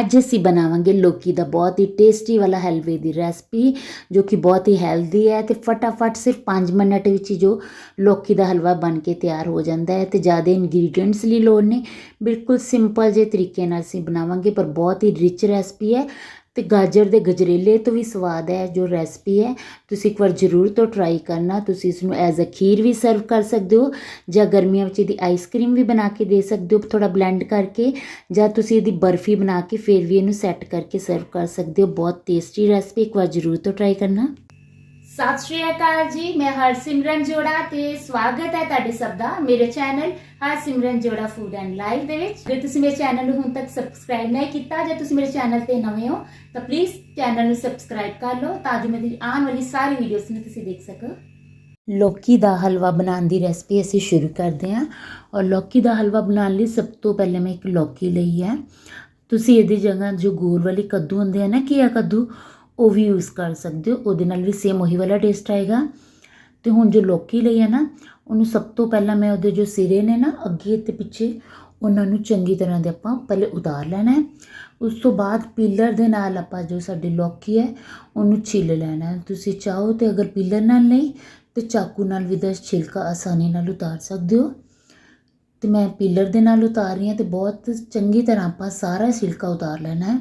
ਅੱਜ ਅਸੀਂ ਬਣਾਵਾਂਗੇ ਲੋਕੀ ਦਾ ਬਹੁਤ ਹੀ ਟੇਸਟੀ ਵਾਲਾ ਹਲਵੇ ਦੀ ਰੈਸਪੀ ਜੋ ਕਿ ਬਹੁਤ ਹੀ ਹੈਲਦੀ ਹੈ ਤੇ ਫਟਾਫਟ ਸਿਰਫ 5 ਮਿੰਟ ਵਿੱਚ ਹੀ ਜੋ ਲੋਕੀ ਦਾ ਹਲਵਾ ਬਣ ਕੇ ਤਿਆਰ ਹੋ ਜਾਂਦਾ ਹੈ ਤੇ ਜ਼ਿਆਦਾ ਇੰਗਰੀਡੀਐਂਟਸ ਲਈ ਲੋੜ ਨਹੀਂ। ਬਿਲਕੁਲ ਸਿੰਪਲ ਜਿਹੇ ਤਰੀਕੇ ਨਾਲ ਅਸੀਂ ਬਣਾਵਾਂਗੇ, ਪਰ ਬਹੁਤ ਹੀ ਰਿਚ ਰੈਸਪੀ ਹੈ। ਅਤੇ ਗਾਜਰ ਦੇ ਗਜਰੇਲੇ ਤੋਂ ਵੀ ਸਵਾਦ ਹੈ, ਜੋ ਰੈਸਪੀ ਹੈ। ਤੁਸੀਂ ਇੱਕ ਵਾਰ ਜ਼ਰੂਰ ਤੋਂ ਟਰਾਈ ਕਰਨਾ, ਤੁਸੀਂ ਇਸ ਨੂੰ ਐਜ਼ ਅ ਖੀਰ ਵੀ ਸਰਵ ਕਰ ਸਕਦੇ ਹੋ, ਜਾਂ ਗਰਮੀਆਂ ਵਿੱਚ ਇਹਦੀ ਆਈਸਕ੍ਰੀਮ ਵੀ ਬਣਾ ਕੇ ਦੇ ਸਕਦੇ ਹੋ ਥੋੜਾ ਬਲੈਂਡ ਕਰਕੇ, ਜਾਂ ਤੁਸੀਂ ਇਹਦੀ ਬਰਫੀ ਬਣਾ ਕੇ ਫਿਰ ਵੀ ਇਹਨੂੰ ਸੈੱਟ ਕਰਕੇ ਸਰਵ ਕਰ ਸਕਦੇ ਹੋ। ਬਹੁਤ ਟੇਸਟੀ ਰੈਸਪੀ ਇੱਕ ਵਾਰ ਜ਼ਰੂਰ ਤੋਂ ਟਰਾਈ ਕਰਨਾ। ਸਤਿ ਸ਼੍ਰੀ ਅਕਾਲ ਜੀ, ਮੈਂ ਹਰਸਿਮਰਨ ਜੋੜਾ ਤੇ ਸਵਾਗਤ ਹੈ ਤੁਹਾਡੇ ਸਭ ਦਾ ਮੇਰੇ ਚੈਨਲ ਹਰਸਿਮਰਨ ਜੋੜਾ ਫੂਡ ਐਂਡ ਲਾਈਫ ਦੇ ਵਿੱਚ। ਜੇ ਤੁਸੀਂ ਮੇਰੇ ਚੈਨਲ ਨੂੰ ਹੁਣ ਤੱਕ ਸਬਸਕ੍ਰਾਈਬ ਨਹੀਂ ਕੀਤਾ, ਜੇ ਤੁਸੀਂ ਮੇਰੇ ਚੈਨਲ ਤੇ ਨਵੇਂ ਹੋ, ਤਾਂ ਪਲੀਜ਼ ਚੈਨਲ ਨੂੰ ਸਬਸਕ੍ਰਾਈਬ ਕਰ ਲਓ ਤਾਂ ਜੋ ਮੇਰੀ ਆਉਣ ਵਾਲੀ ਸਾਰੀ ਵੀਡੀਓਜ਼ ਨੂੰ ਤੁਸੀਂ ਦੇਖ ਸਕੋ। ਲੌਕੀ ਦਾ ਹਲਵਾ ਬਣਾਉਣ ਦੀ ਰੈਸਪੀ ਅਸੀਂ ਸ਼ੁਰੂ ਕਰਦੇ ਹਾਂ ਔਰ ਲੌਕੀ ਦਾ ਹਲਵਾ ਬਣਾਉਣ ਲਈ ਸਭ ਤੋਂ ਪਹਿਲੇ ਮੈਂ ਇੱਕ ਲੌਕੀ ਲਈ ਹੈ। ਤੁਸੀਂ ਇਹਦੀ ਜਗ੍ਹਾ ਜੋ ਗੋਰ ਵਾਲੀ ਕੱਦੂ ਹੁੰਦੇ ਆ ਨਾ ਕੀ ਕੱਦੂ ਉਹ ਵੀ ਯੂਜ਼ ਕਰ ਸਕਦੇ ਹੋ। ਉਹਦੇ ਨਾਲ ਵੀ ਸੇਮ ਉਹੀ ਵਾਲਾ ਟੇਸਟ ਆਏਗਾ। ਤੇ ਹੁਣ ਜੋ ਲੋਕੀ ਲਈ ਹੈ ਨਾ, ਉਹਨੂੰ ਸਭ ਤੋਂ ਪਹਿਲਾਂ ਮੈਂ ਉਹਦੇ ਜੋ ਸਿਰੇ ਨੇ ਨਾ, ਅੱਗੇ ਤੇ ਪਿੱਛੇ, ਉਹਨਾਂ ਨੂੰ ਚੰਗੀ ਤਰ੍ਹਾਂ ਦੇ ਆਪਾਂ ਪਹਿਲੇ ਉਤਾਰ ਲੈਣਾ ਹੈ। ਉਸ ਤੋਂ ਬਾਅਦ ਪੀਲਰ ਦੇ ਨਾਲ ਆਪਾਂ ਜੋ ਸਾਡੀ ਲੋਕੀ ਹੈ, ਉਹਨੂੰ ਛਿੱਲ ਲੈਣਾ ਤੁਸੀਂ ਚਾਹੋ ਤੇ ਅਗਰ ਪੀਲਰ ਨਾਲ ਨਹੀਂ, ਤੇ ਚਾਕੂ ਨਾਲ ਵੀ ਦਾ ਛਿਲਕਾ ਆਸਾਨੀ ਨਾਲ ਉਤਾਰ ਸਕਦੇ ਹੋ। ਤੇ ਮੈਂ ਪੀਲਰ ਦੇ ਨਾਲ ਉਤਾਰ ਰਹੀ ਹਾਂ ਤੇ ਬਹੁਤ ਚੰਗੀ ਤਰ੍ਹਾਂ ਆਪਾਂ ਸਾਰਾ ਛਿਲਕਾ ਉਤਾਰ ਲੈਣਾ ਹੈ।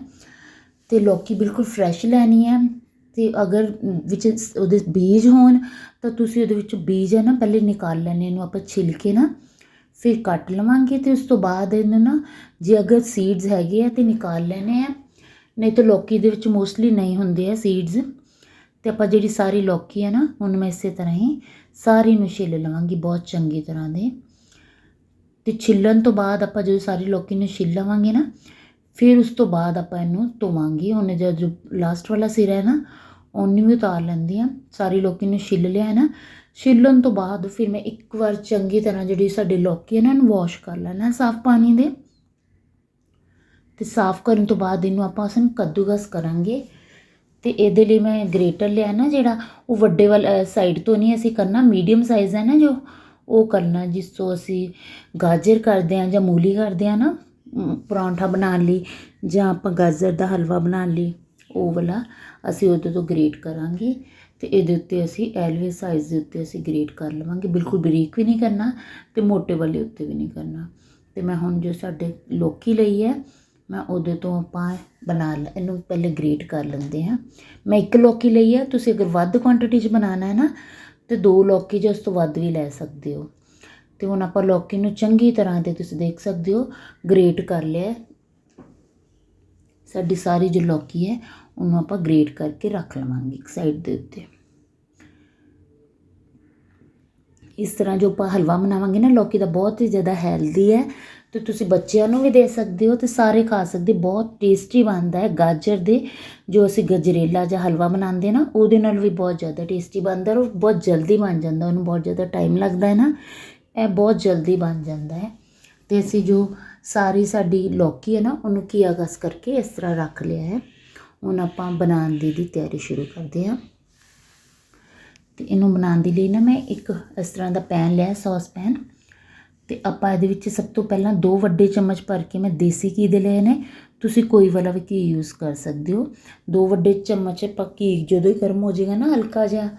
ਅਤੇ ਲੌਕੀ ਬਿਲਕੁਲ ਫਰੈਸ਼ ਲੈਣੀ ਹੈ ਅਤੇ ਅਗਰ ਵਿੱਚ ਉਹਦੇ ਬੀਜ ਹੋਣ, ਤਾਂ ਤੁਸੀਂ ਉਹਦੇ ਵਿੱਚੋਂ ਬੀਜ ਹੈ ਨਾ ਪਹਿਲੇ ਨਿਕਾਲ ਲੈਣੇ ਇਹਨੂੰ ਆਪਾਂ ਛਿੱਲ ਕੇ ਨਾ ਫਿਰ ਕੱਟ ਲਵਾਂਗੇ ਅਤੇ ਉਸ ਤੋਂ ਬਾਅਦ ਇਹਨੂੰ ਨਾ ਜੇ ਅਗਰ ਸੀਡਸ ਹੈਗੇ ਆ ਤੇ ਨਿਕਾਲ ਲੈਣੇ ਆ, ਨਹੀਂ ਤਾਂ ਲੌਕੀ ਦੇ ਵਿੱਚ ਮੋਸਟਲੀ ਨਹੀਂ ਹੁੰਦੇ ਆ ਸੀਡਸ ਤੇ ਆਪਾਂ ਜਿਹੜੀ ਸਾਰੀ ਲੌਕੀ ਹੈ ਨਾ ਹੁਣ ਮੈਂ ਇਸੇ ਤਰ੍ਹਾਂ ਹੀ ਸਾਰੀ ਨੂੰ ਛਿੱਲ ਲਵਾਂਗੀ ਬਹੁਤ ਚੰਗੀ ਤਰ੍ਹਾਂ ਦੇ ਤੇ ਛਿੱਲਣ ਤੋਂ ਬਾਅਦ ਆਪਾਂ ਜਦੋਂ ਸਾਰੀ ਲੌਕੀ ਨੂੰ ਛਿੱਲ ਲਵਾਂਗੇ ਨਾ ਫਿਰ ਉਸ ਤੋਂ ਬਾਅਦ ਆਪਾਂ ਇਹਨੂੰ ਧੋਵਾਂਗੇ। ਹੁਣ ਜਦ ਜੋ ਲਾਸਟ ਵਾਲਾ ਸਿਰਾ ਹੈ ਨਾ, ਉਹਨੂੰ ਵੀ ਉਤਾਰ ਲੈਂਦੀ ਆ ਸਾਰੀ ਲੌਕੀ ਨੂੰ ਛਿੱਲ ਲਿਆ ਹੈ ਨਾ। ਛਿੱਲਣ ਤੋਂ ਬਾਅਦ ਫਿਰ ਮੈਂ ਇੱਕ ਵਾਰ ਚੰਗੀ ਤਰ੍ਹਾਂ ਜਿਹੜੀ ਸਾਡੇ ਲੋਕੀ ਹੈ ਨਾ, ਇਹਨੂੰ ਵਾਸ਼ ਕਰ ਲੈਣਾ ਸਾਫ਼ ਪਾਣੀ ਦੇ। ਤੇ ਸਾਫ਼ ਕਰਨ ਤੋਂ ਬਾਅਦ ਇਹਨੂੰ ਆਪਾਂ ਅਸਨ ਕੱਦੂਕਸ ਕਰਾਂਗੇ। ਤੇ ਇਹਦੇ ਲਈ ਮੈਂ ਗ੍ਰੇਟਰ ਲਿਆ ਨਾ ਜਿਹੜਾ, ਉਹ ਵੱਡੇ ਵਾਲਾ ਸਾਈਡ ਤੋਂ ਨਹੀਂ ਅਸੀਂ ਕਰਨਾ ਮੀਡੀਅਮ ਸਾਈਜ਼ ਹੈ ਨਾ ਜੋ, ਉਹ ਕਰਨਾ। ਜਿਸ ਤੋਂ ਅਸੀਂ ਗਾਜਰ ਕਰਦੇ ਹਾਂ ਜਾਂ ਮੂਲੀ ਕਰਦੇ ਹਾਂ ਨਾ ਪਰੌਂਠਾ ਬਣਾਉਣ ਲਈ ਜਾਂ ਆਪਾਂ ਗਾਜਰ ਦਾ ਹਲਵਾ ਬਣਾਉਣ ਲਈ, ਉਹ ਵਾਲਾ ਅਸੀਂ ਉਹਦੇ ਤੋਂ ਗ੍ਰੇਟ ਕਰਾਂਗੇ ਅਤੇ ਇਹਦੇ ਉੱਤੇ ਅਸੀਂ ਐਲਵੇ ਸਾਈਜ਼ ਦੇ ਉੱਤੇ ਅਸੀਂ ਗ੍ਰੇਟ ਕਰ ਲਵਾਂਗੇ। ਬਿਲਕੁਲ ਬਰੀਕ ਵੀ ਨਹੀਂ ਕਰਨਾ ਅਤੇ ਮੋਟੇ ਵਾਲੇ ਉੱਤੇ ਵੀ ਨਹੀਂ ਕਰਨਾ। ਅਤੇ ਮੈਂ ਹੁਣ ਜੋ ਸਾਡੇ ਲੋਕੀ ਲਈ ਹੈ, ਮੈਂ ਉਹਦੇ ਤੋਂ ਆਪਾਂ ਬਣਾ ਲ, ਇਹਨੂੰ ਪਹਿਲੇ ਗ੍ਰੇਟ ਕਰ ਲੈਂਦੇ ਹਾਂ। ਮੈਂ ਇੱਕ ਲੌਕੀ ਲਈ ਹੈ, ਤੁਸੀਂ ਅਗਰ ਵੱਧ ਕੁਆਂਟੀਟੀ 'ਚ ਬਣਾਉਣਾ ਹੈ ਨਾ, ਤੇ ਦੋ ਲੋਕੀ ਜਾਂ ਉਸ ਤੋਂ ਵੱਧ ਵੀ ਲੈ ਸਕਦੇ ਹੋ। ਅਤੇ ਹੁਣ ਆਪਾਂ ਲੌਕੀ ਨੂੰ ਚੰਗੀ ਤਰ੍ਹਾਂ ਤੇ ਤੁਸੀਂ ਦੇਖ ਸਕਦੇ ਹੋ ਗ੍ਰੇਟ ਕਰ ਲਿਆ ਸਾਡੀ ਸਾਰੀ ਜੋ ਲੌਕੀ ਹੈ ਉਹਨੂੰ ਆਪਾਂ ਗ੍ਰੇਟ ਕਰਕੇ ਰੱਖ ਲਵਾਂਗੇ ਇੱਕ ਸਾਈਡ ਦੇ ਉੱਤੇ। ਇਸ ਤਰ੍ਹਾਂ ਜੋ ਆਪਾਂ ਹਲਵਾ ਬਣਾਵਾਂਗੇ ਨਾ, ਲੌਕੀ ਦਾ ਬਹੁਤ ਹੀ ਜ਼ਿਆਦਾ ਹੈਲਦੀ ਹੈ। ਤੇ ਤੁਸੀਂ ਬੱਚਿਆਂ ਨੂੰ ਵੀ ਦੇ ਸਕਦੇ ਹੋ ਤੇ ਸਾਰੇ ਖਾ ਸਕਦੇ, ਬਹੁਤ ਟੇਸਟੀ ਬਣਦਾ ਹੈ। ਗਾਜਰ ਦੇ ਜੋ ਅਸੀਂ ਗਜਰੇਲਾ ਜਾਂ ਹਲਵਾ ਬਣਾਉਂਦੇ ਨਾ, ਉਹਦੇ ਨਾਲ ਵੀ ਬਹੁਤ ਜ਼ਿਆਦਾ ਟੇਸਟੀ ਬਣਦਾ ਔਰ ਬਹੁਤ ਜਲਦੀ ਬਣ ਜਾਂਦਾ, ਉਹਨੂੰ ਬਹੁਤ ਜ਼ਿਆਦਾ ਟਾਈਮ ਲੱਗਦਾ ਹੈ ਨਾ। ਇਹ ਬਹੁਤ ਜਲਦੀ ਬਣ ਜਾਂਦਾ ਹੈ। ਅਤੇ ਅਸੀਂ ਜੋ ਸਾਰੀ ਸਾਡੀ ਲੌਕੀ ਹੈ ਨਾ, ਉਹਨੂੰ ਕੀਆ ਕਸ ਕਰਕੇ ਇਸ ਤਰ੍ਹਾਂ ਰੱਖ ਲਿਆ ਹੈ। ਹੁਣ ਆਪਾਂ ਬਣਾਉਣ ਦੀ ਦੀ ਤਿਆਰੀ ਸ਼ੁਰੂ ਕਰਦੇ ਹਾਂ। ਤੇ ਇਹਨੂੰ ਬਣਾਉਣ ਦੇ ਲਈ ਨਾ ਮੈਂ ਇੱਕ ਇਸ ਤਰ੍ਹਾਂ ਦਾ ਪੈਨ ਲਿਆ, ਸੌਸ ਪੈਨ। ਤੇ ਆਪਾਂ ਇਹਦੇ ਵਿੱਚ ਸਭ ਤੋਂ ਪਹਿਲਾਂ ਦੋ ਵੱਡੇ ਚਮਚ ਭਰ ਕੇ ਮੈਂ ਦੇਸੀ ਘੀ ਦੇ ਲਏ ਨੇ। ਤੁਸੀਂ ਕੋਈ ਵਾਲਾ ਵੀ ਘੀ ਯੂਜ਼ ਕਰ ਸਕਦੇ ਹੋ। ਦੋ ਵੱਡੇ ਚਮਚ ਆਪਾਂ ਘੀ ਜਦੋਂ ਹੀ ਗਰਮ ਹੋ ਜਾਏਗਾ ਨਾ ਹਲਕਾ ਜਿਹਾ,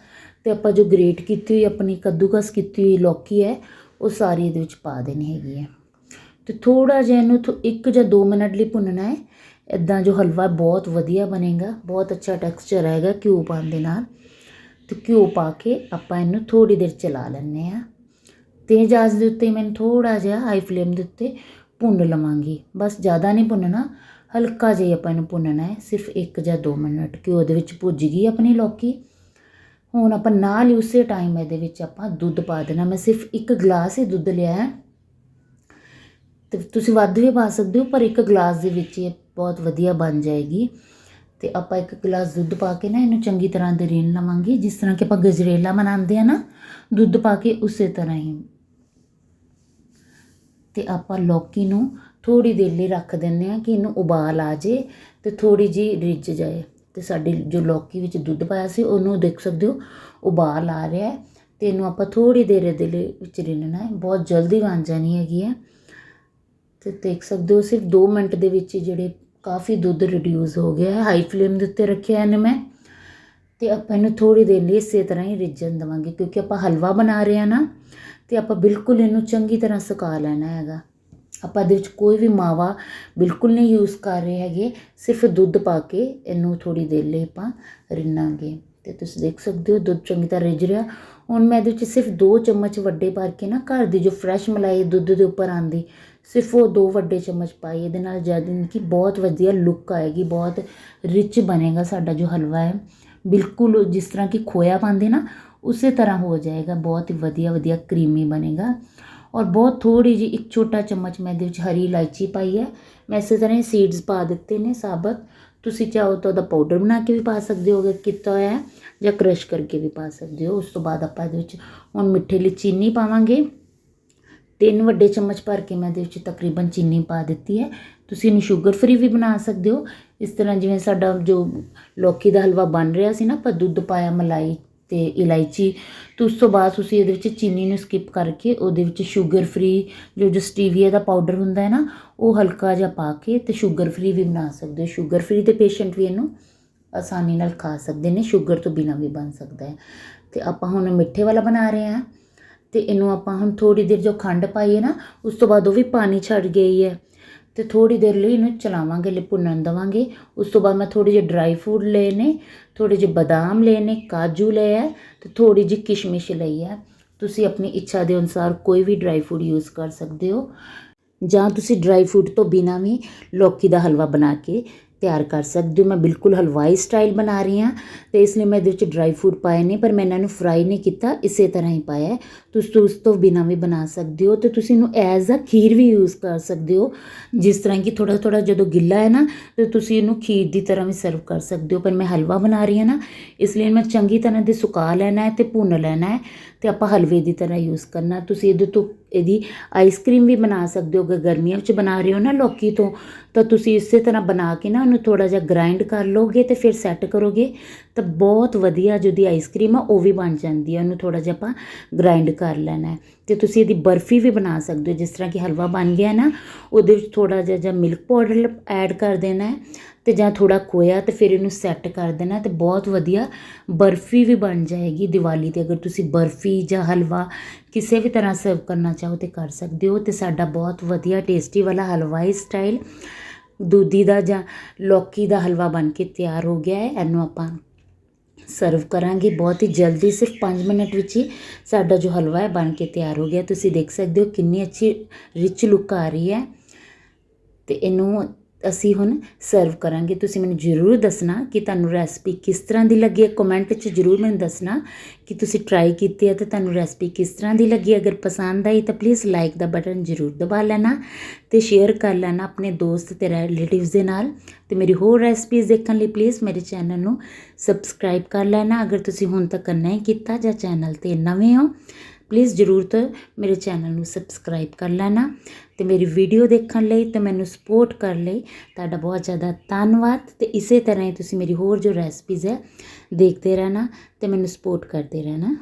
ਤੇ ਆਪਾਂ ਜੋ ਗ੍ਰੇਟ ਕੀਤੀ ਹੋਈ, ਆਪਣੀ ਕੱਦੂਕਸ ਕੀਤੀ ਹੋਈ ਲੌਕੀ ਹੈ ਉਹ ਸਾਰੀ ਇਹਦੇ ਵਿੱਚ ਪਾ ਦੇਣੀ ਹੈਗੀ ਹੈ। ਤੇ ਥੋੜਾ ਜਿਹਾ ਇਹਨੂੰ ਥੋ- ਇੱਕ ਜਾਂ 2 ਮਿੰਟ ਲਈ ਭੁੰਨਣਾ ਹੈ। ਇਦਾਂ ਜੋ ਹਲਵਾ ਬਹੁਤ ਵਧੀਆ ਬਣੇਗਾ, ਬਹੁਤ ਅੱਛਾ ਟੈਕਸਚਰ ਆਏਗਾ ਘਿਓ ਪਾਉਣ ਦੇ ਨਾਲ। ਤੇ ਘਿਓ ਪਾ ਕੇ ਆਪਾਂ ਇਹਨੂੰ ਥੋੜੀ ਦੇਰ ਚਲਾ ਲੈਂਦੇ ਆ ਤੇਜ਼ ਆਂਚ ਦੇ ਉੱਤੇ ਮੈਨੂੰ ਥੋੜਾ ਜਿਹਾ ਹਾਈ ਫਲੇਮ ਦੇ ਉੱਤੇ ਭੁੰਨ ਲਵਾਂਗੀ। ਬਸ ਜ਼ਿਆਦਾ ਨਹੀਂ ਭੁੰਨਣਾ, ਹਲਕਾ ਜਿਹਾ ਆਪਾਂ ਇਹਨੂੰ ਭੁੰਨਣਾ ਹੈ। ਸਿਰਫ 1 ਜਾਂ 2 ਮਿੰਟ ਘਿਓ ਦੇ ਵਿੱਚ ਭੁੱਜ ਗਈ ਆਪਣੀ ਲੌਕੀ। ਹੁਣ ਆਪਾਂ ਨਾਲ ਹੀ ਉਸੇ ਟਾਈਮ ਇਹਦੇ ਵਿੱਚ ਆਪਾਂ ਦੁੱਧ ਪਾ ਦੇਣਾ। ਮੈਂ ਸਿਰਫ ਇੱਕ ਗਲਾਸ ਹੀ ਦੁੱਧ ਲਿਆ ਹੈ। ਤੇ ਤੁਸੀਂ ਵੱਧ ਵੀ ਪਾ ਸਕਦੇ ਹੋ, ਪਰ ਇੱਕ ਗਲਾਸ ਦੇ ਵਿੱਚ ਇਹ ਬਹੁਤ ਵਧੀਆ ਬਣ ਜਾਏਗੀ। ਤੇ ਆਪਾਂ ਇੱਕ ਗਲਾਸ ਦੁੱਧ ਪਾ ਕੇ ਨਾ ਇਹਨੂੰ ਚੰਗੀ ਤਰ੍ਹਾਂ ਦੇ ਰਿੰਨ ਲਵਾਂਗੇ। ਜਿਸ ਤਰ੍ਹਾਂ ਕਿ ਆਪਾਂ ਗਜਰੇਲਾ ਬਣਾਉਂਦੇ ਆ ਨਾ, ਦੁੱਧ ਪਾ ਕੇ ਉਸੇ ਤਰ੍ਹਾਂ ਹੀ। ਤੇ ਆਪਾਂ ਲੌਕੀ ਨੂੰ ਥੋੜੀ ਦੇਰ ਲਈ ਰੱਖ ਦਿੰਨੇ ਆ ਕਿ ਇਹਨੂੰ ਉਬਾਲ ਆ ਜੇ ਤੇ ਥੋੜੀ ਜੀ ਰਿੱਝ ਜਾਏ। ਅਤੇ ਸਾਡੀ ਜੋ ਲੌਕੀ ਵਿੱਚ ਦੁੱਧ ਪਾਇਆ ਸੀ, ਉਹਨੂੰ ਦੇਖ ਸਕਦੇ ਹੋ ਉਬਾਲ ਆ ਰਿਹਾ ਹੈ ਤੇ ਇਹਨੂੰ ਆਪਾਂ ਥੋੜ੍ਹੀ ਦੇਰ ਇਹਦੇ ਲਈ ਵਿੱਚ ਰਿੰਨਣਾ ਹੈ। ਬਹੁਤ ਜਲਦੀ ਬਣ ਜਾਣੀ ਹੈਗੀ ਹੈ। ਅਤੇ ਦੇਖ ਸਕਦੇ ਹੋ, ਸਿਰਫ 2 ਮਿੰਟ ਦੇ ਵਿੱਚ ਹੀ ਜਿਹੜੇ ਕਾਫੀ ਦੁੱਧ ਰਿਡਿਊਸ ਹੋ ਗਿਆ ਹੈ। ਹਾਈ ਫਲੇਮ ਦੇ ਉੱਤੇ ਰੱਖਿਆ ਇਹਨੂੰ ਮੈਂ। ਤੇ ਆਪਾਂ ਇਹਨੂੰ ਥੋੜੀ ਦੇਰ ਲਈ ਇਸੇ ਤਰ੍ਹਾਂ ਹੀ ਰਿੱਝਣ ਦੇਵਾਂਗੇ, ਕਿਉਂਕਿ ਆਪਾਂ ਹਲਵਾ ਬਣਾ ਰਹੇ ਆ ਨਾ, ਤੇ ਆਪਾਂ ਬਿਲਕੁਲ ਇਹਨੂੰ ਚੰਗੀ ਤਰ੍ਹਾਂ ਸੁਕਾ ਲੈਣਾ ਹੈਗਾ। ਆਪਾਂ ਇਹਦੇ ਵਿੱਚ ਕੋਈ ਵੀ ਮਾਵਾ ਬਿਲਕੁਲ ਨਹੀਂ ਯੂਜ਼ ਕਰ ਰਹੇ ਹੈਗੇ, ਸਿਰਫ ਦੁੱਧ ਪਾ ਕੇ ਇਹਨੂੰ ਥੋੜੀ ਦੇਰ ਲਈ ਆਪਾਂ ਰਿੰਨਾਂਗੇ। ਤੇ ਤੁਸੀਂ ਦੇਖ ਸਕਦੇ ਹੋ ਦੁੱਧ ਚੰਗੀ ਤਰ੍ਹਾਂ ਰਿੱਝ ਰਿਹਾ। ਹੁਣ ਮੈਂ ਇਹਦੇ ਵਿੱਚ ਸਿਰਫ 2 ਚਮਚ ਵੱਡੇ ਭਰ ਕੇ ਨਾ ਘਰ ਦੀ ਜੋ ਫਰੈਸ਼ ਮਲਾਈ ਦੁੱਧ ਦੇ ਉੱਪਰ ਆਂਦੀ ਸਿਰਫ ਉਹ ਦੋ ਵੱਡੇ ਚਮਚ ਪਾਈ, ਇਹਦੇ ਨਾਲ ਜਦ ਕਿ ਬਹੁਤ ਵਧੀਆ ਲੁੱਕ ਆਏਗੀ, ਬਹੁਤ ਰਿਚ ਬਣੇਗਾ ਸਾਡਾ ਜੋ ਹਲਵਾ ਹੈ। ਬਿਲਕੁਲ ਜਿਸ ਤਰ੍ਹਾਂ ਕਿ ਖੋਇਆ ਪਾਉਂਦੇ ਨਾ, ਉਸੇ ਤਰ੍ਹਾਂ ਹੋ ਜਾਏਗਾ, ਬਹੁਤ ਹੀ ਵਧੀਆ ਵਧੀਆ ਕਰੀਮੀ ਬਣੇਗਾ। ਔਰ ਬਹੁਤ ਥੋੜ੍ਹੀ ਜਿਹੀ ਇੱਕ ਛੋਟਾ ਚਮਚ ਮੈਂ ਇਹਦੇ ਵਿੱਚ ਹਰੀ ਇਲਾਇਚੀ ਪਾਈ ਹੈ। ਮੈਂ ਇਸੇ ਤਰ੍ਹਾਂ ਹੀ ਸੀਡਸ ਪਾ ਦਿੱਤੇ ਨੇ ਸਾਬਤ। ਤੁਸੀਂ ਚਾਹੋ ਤਾਂ ਉਹਦਾ ਪਾਊਡਰ ਬਣਾ ਕੇ ਵੀ ਪਾ ਸਕਦੇ ਹੋ, ਅਗਰ ਕੀਤਾ ਹੋਇਆ ਹੈ, ਜਾਂ ਕ੍ਰਸ਼ ਕਰਕੇ ਵੀ ਪਾ ਸਕਦੇ ਹੋ। ਉਸ ਤੋਂ ਬਾਅਦ ਆਪਾਂ ਇਹਦੇ ਵਿੱਚ ਹੁਣ ਮਿੱਠੇ ਲਈ ਚੀਨੀ ਪਾਵਾਂਗੇ। ਤਿੰਨ ਵੱਡੇ ਚਮਚ ਭਰ ਕੇ ਮੈਂ ਇਹਦੇ ਵਿੱਚ ਤਕਰੀਬਨ ਚੀਨੀ ਪਾ ਦਿੱਤੀ ਹੈ। ਤੁਸੀਂ ਇਹਨੂੰ ਸ਼ੂਗਰ ਫ੍ਰੀ ਵੀ ਬਣਾ ਸਕਦੇ ਹੋ। ਇਸ ਤਰ੍ਹਾਂ ਜਿਵੇਂ ਸਾਡਾ ਜੋ ਲੋਕੀ ਦਾ ਹਲਵਾ ਬਣ ਰਿਹਾ ਸੀ ਨਾ, ਆਪਾਂ ਦੁੱਧ ਪਾਇਆ, ਮਲਾਈ ਤੇ ਇਲਾਇਚੀ। ਤੇ ਉਸ ਤੋਂ ਬਾਅਦ ਤੁਸੀਂ ਇਹਦੇ ਵਿੱਚ ਚੀਨੀ ਨੂੰ ਸਕਿਪ ਕਰਕੇ ਉਹਦੇ ਵਿੱਚ ਸ਼ੂਗਰ ਫ੍ਰੀ ਜੋ ਜੋ ਦਾ ਪਾਊਡਰ ਹੁੰਦਾ ਹੈ ਨਾ, ਉਹ ਹਲਕਾ ਜਿਹਾ ਪਾ ਕੇ ਤੇ ਸ਼ੂਗਰ ਫ੍ਰੀ ਵੀ ਬਣਾ ਸਕਦੇ ਹੋ। ਸ਼ੂਗਰ ਫ੍ਰੀ ਦੇ ਪੇਸ਼ੈਂਟ ਵੀ ਇਹਨੂੰ ਆਸਾਨੀ ਨਾਲ ਖਾ ਸਕਦੇ ਨੇ ਸ਼ੂਗਰ ਤੋਂ ਬਿਨਾ ਵੀ ਬਣ ਸਕਦਾ ਹੈ। ਤੇ ਆਪਾਂ ਹੁਣ ਮਿੱਠੇ ਵਾਲਾ ਬਣਾ ਰਹੇ ਹਾਂ ਤੇ ਇਹਨੂੰ ਆਪਾਂ ਹੁਣ ਥੋੜੀ ਦੇਰ ਜੋ ਖੰਡ ਪਾਈ ਹੈ ਨਾ, ਉਸ ਤੋਂ ਬਾਅਦ ਉਹ ਵੀ ਪਾਣੀ ਛੱਡ ਗਈ ਹੈ। ਤੇ ਥੋੜੀ ਦੇਰ ਲਈ ਇਹਨੂੰ ਚਲਾਵਾਂਗੇ ਲਈ ਭੁੰਨਣ ਦੇਵਾਂਗੇ। ਉਸ ਤੋਂ ਬਾਅਦ ਮੈਂ ਥੋੜੇ ਜਿਹੇ ਡਰਾਈ ਫਰੂਟ ਲਏ ਨੇ ਥੋੜੇ ਜਿਹੇ ਬਦਾਮ ਲਏ ਨੇ, ਕਾਜੂ ਲਏ ਹੈ ਤੇ ਥੋੜੀ ਜਿਹੀ ਕਿਸ਼ਮਿਸ਼ ਲਈ ਹੈ ਤੁਸੀਂ ਆਪਣੀ ਇੱਛਾ ਦੇ ਅਨੁਸਾਰ ਕੋਈ ਵੀ ਡਰਾਈ ਫਰੂਟ ਯੂਜ਼ ਕਰ ਸਕਦੇ ਹੋ। ਜਾਂ ਤੁਸੀਂ ਡਰਾਈ ਫਰੂਟ ਤੋਂ ਬਿਨਾਂ ਵੀ ਲੌਕੀ ਦਾ ਹਲਵਾ ਬਣਾ ਕੇ ਤਿਆਰ ਕਰ ਸਕਦੇ ਹੋ। ਮੈਂ ਬਿਲਕੁਲ ਹਲਵਾਈ ਸਟਾਈਲ ਬਣਾ ਰਹੀ ਹਾਂ ਤੇ ਇਸ ਲਈ ਮੈਂ ਇਹਦੇ ਵਿੱਚ ਡਰਾਈ ਫਰੂਟ ਪਾਏ ਨੇ, ਪਰ ਮੈਂ ਇਹਨਾਂ ਨੂੰ ਫਰਾਈ ਨਹੀਂ ਕੀਤਾ, ਇਸੇ ਤਰ੍ਹਾਂ ਹੀ ਪਾਇਆ ਤੁਸੀਂ ਉਸ ਤੋਂ ਬਿਨਾਂ ਵੀ ਬਣਾ ਸਕਦੇ ਹੋ ਤੇ ਤੁਸੀਂ ਇਹਨੂੰ as a kheer we use ਕਰ ਸਕਦੇ ਹੋ। ਜਿਸ ਤਰ੍ਹਾਂ ਕਿ ਥੋੜਾ ਥੋੜਾ ਜਦੋਂ ਗਿੱਲਾ ਹੈ ਨਾ, ਤੇ ਤੁਸੀਂ ਇਹਨੂੰ ਖੀਰ ਦੀ ਤਰ੍ਹਾਂ ਵੀ ਸਰਵ ਕਰ ਸਕਦੇ ਹੋ। ਪਰ ਮੈਂ ਹਲਵਾ ਬਣਾ ਰਹੀ ਹਾਂ ਨਾ, ਇਸ ਲਈ ਮੈਂ ਚੰਗੀ ਤਰ੍ਹਾਂ ਦੇ ਸੁਕਾ ਲੈਣਾ ਹੈ ਤੇ ਭੁੰਨ ਲੈਣਾ ਹੈ ਤੇ ਆਪਾਂ ਹਲਵੇ ਦੀ ਤਰ੍ਹਾਂ ਯੂਜ਼ ਕਰਨਾ ਤੁਸੀਂ ਇਹਦੇ ਤੋਂ ਇਹਦੀ ਆਈਸਕ੍ਰੀਮ ਵੀ ਬਣਾ ਸਕਦੇ ਹੋ, ਅਗਰ ਗਰਮੀਆਂ ਵਿੱਚ ਬਣਾ ਰਹੇ ਹੋ ਨਾ ਲੌਕੀ ਤੋਂ, ਤਾਂ ਤੁਸੀਂ ਇਸੇ ਤਰ੍ਹਾਂ ਬਣਾ ਕੇ ਨਾ ਉਹਨੂੰ ਥੋੜਾ ਜਿਹਾ ਗ੍ਰਾਈਂਡ ਕਰ ਲਓਗੇ ਤੇ ਫਿਰ ਸੈੱਟ ਕਰੋਗੇ, ਤਾਂ ਬਹੁਤ ਵਧੀਆ ਜਿਹਦੀ ਆਈਸਕ੍ਰੀਮ ਆ ਉਹ ਵੀ ਬਣ ਜਾਂਦੀ ਹੈ ਉਹਨੂੰ ਥੋੜਾ ਜਿਹਾ ਆਪਾਂ ਗ੍ਰਾਈਂਡ ਕਰ ਲੈਣਾ ਤੇ ਤੁਸੀਂ ਇਹਦੀ ਬਰਫੀ ਵੀ ਬਣਾ ਸਕਦੇ ਹੋ, ਜਿਸ ਤਰ੍ਹਾਂ ਕਿ ਹਲਵਾ ਬਣ ਗਿਆ ਨਾ, ਉਹਦੇ ਵਿੱਚ ਥੋੜਾ ਜਿਹਾ ਜਾਂ ਮਿਲਕ ਪਾਊਡਰ ਐਡ ਕਰ ਦੇਣਾ ਹੈ ਤੇ ਜਾਂ ਥੋੜਾ ਖੋਇਆ ਤੇ ਫਿਰ ਇਹਨੂੰ ਸੈੱਟ ਕਰ ਦੇਣਾ ਤੇ ਬਹੁਤ ਵਧੀਆ ਬਰਫੀ ਵੀ ਬਣ ਜਾਏਗੀ ਦੀਵਾਲੀ ਤੇ, ਅਗਰ ਤੁਸੀਂ ਬਰਫੀ ਜਾਂ ਹਲਵਾ ਕਿਸੇ ਵੀ ਤਰ੍ਹਾਂ ਸਰਵ ਕਰਨਾ ਚਾਹੋ ਤੇ ਕਰ ਸਕਦੇ ਹੋ ਤੇ ਸਾਡਾ ਬਹੁਤ ਵਧੀਆ ਟੇਸਟੀ ਵਾਲਾ ਹਲਵਾਈ ਸਟਾਈਲ ਦੂਧੀ ਦਾ ਜਾਂ ਲੌਕੀ ਦਾ ਹਲਵਾ ਬਣ ਕੇ ਤਿਆਰ ਹੋ ਗਿਆ ਹੈ, ਇਹਨੂੰ ਆਪਾਂ ਸਰਵ ਕਰਾਂਗੇ। ਬਹੁਤ ਹੀ ਜਲਦੀ ਸਿਰਫ 5 ਮਿੰਟ ਵਿੱਚ ਹੀ ਸਾਡਾ ਜੋ ਹਲਵਾ ਹੈ ਬਣ ਕੇ ਤਿਆਰ ਹੋ ਗਿਆ। ਤੁਸੀਂ ਦੇਖ ਸਕਦੇ ਹੋ ਕਿੰਨੀ ਅੱਛੀ ਰਿਚ ਲੁੱਕ ਆ ਰਹੀ ਹੈ। ਤੇ ਇਹਨੂੰ ਅਸੀਂ ਹੁਣ ਸਰਵ ਕਰਾਂਗੇ। ਤੁਸੀਂ ਮੈਨੂੰ ਜ਼ਰੂਰ ਦੱਸਣਾ ਕਿ ਤੁਹਾਨੂੰ ਰੈਸਪੀ ਕਿਸ ਤਰ੍ਹਾਂ ਦੀ ਲੱਗੀ ਹੈ। ਕਮੈਂਟ 'ਚ ਜ਼ਰੂਰ ਮੈਨੂੰ ਦੱਸਣਾ ਕਿ ਤੁਸੀਂ ਟਰਾਈ ਕੀਤੀ ਹੈ ਤੇ ਤੁਹਾਨੂੰ ਰੈਸਪੀ ਕਿਸ ਤਰ੍ਹਾਂ ਦੀ ਲੱਗੀ ਅਗਰ ਪਸੰਦ ਆਈ ਤਾਂ ਪਲੀਜ਼ ਲਾਈਕ ਦਾ ਬਟਨ ਜ਼ਰੂਰ ਦਬਾ ਲੈਣਾ ਤੇ ਸ਼ੇਅਰ ਕਰ ਲੈਣਾ ਆਪਣੇ ਦੋਸਤ ਤੇ ਰਿਲੇਟਿਵਸ ਦੇ ਨਾਲ ਤੇ ਮੇਰੀ ਹੋਰ ਰੈਸਪੀਜ਼ ਦੇਖਣ ਲਈ ਪਲੀਜ਼ ਮੇਰੇ ਚੈਨਲ ਨੂੰ ਸਬਸਕ੍ਰਾਈਬ ਕਰ ਲੈਣਾ। ਅਗਰ ਤੁਸੀਂ ਹੁਣ ਤੱਕ ਨਹੀਂ ਕੀਤਾ ਜਾਂ ਚੈਨਲ ਤੇ ਨਵੇਂ ਹੋ ਪਲੀਜ਼ ਜ਼ਰੂਰ ਤੋਂ ਮੇਰੇ ਚੈਨਲ ਨੂੰ ਸਬਸਕ੍ਰਾਈਬ ਕਰ ਲੈਣਾ ਤੇ ਮੇਰੀ ਵੀਡੀਓ ਦੇਖਣ ਲਈ ਤੇ ਮੈਨੂੰ ਸਪੋਰਟ ਕਰਨ ਲਈ ਤੁਹਾਡਾ ਬਹੁਤ ਜ਼ਿਆਦਾ ਧੰਨਵਾਦ ਤੇ ਇਸੇ ਤਰ੍ਹਾਂ ਹੀ ਤੁਸੀਂ ਮੇਰੀ ਹੋਰ ਜੋ ਰੈਸਪੀਜ਼ ਹੈ ਦੇਖਦੇ ਰਹਿਣਾ ਤੇ ਮੈਨੂੰ ਸਪੋਰਟ ਕਰਦੇ ਰਹਿਣਾ।